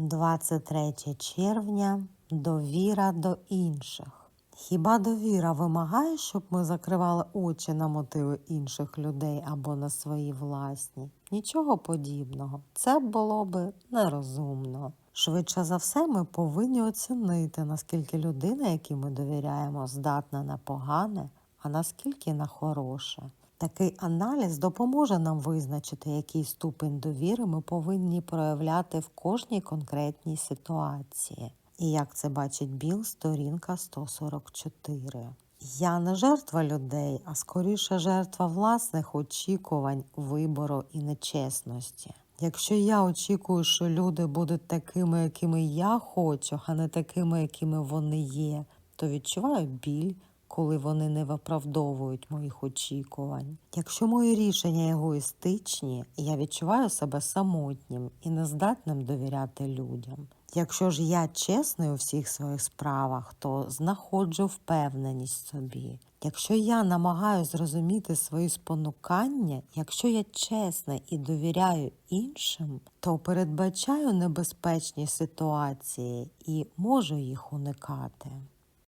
23 червня довіра до інших. Хіба довіра вимагає, щоб ми закривали очі на мотиви інших людей або на свої власні? Нічого подібного. Це було би нерозумно. Швидше за все, ми повинні оцінити, наскільки людина, якій ми довіряємо, здатна на погане, а наскільки на хороше. Такий аналіз допоможе нам визначити, який ступень довіри ми повинні проявляти в кожній конкретній ситуації. І як це бачить Біл, сторінка 144. Я не жертва людей, а скоріше жертва власних очікувань, вибору і нечесності. Якщо я очікую, що люди будуть такими, якими я хочу, а не такими, якими вони є, то відчуваю біль, коли вони не виправдовують моїх очікувань. Якщо мої рішення егоїстичні, я відчуваю себе самотнім і нездатним довіряти людям. Якщо ж я чесний у всіх своїх справах, то знаходжу впевненість собі. Якщо я намагаюся зрозуміти свої спонукання, якщо я чесна і довіряю іншим, то передбачаю небезпечні ситуації і можу їх уникати.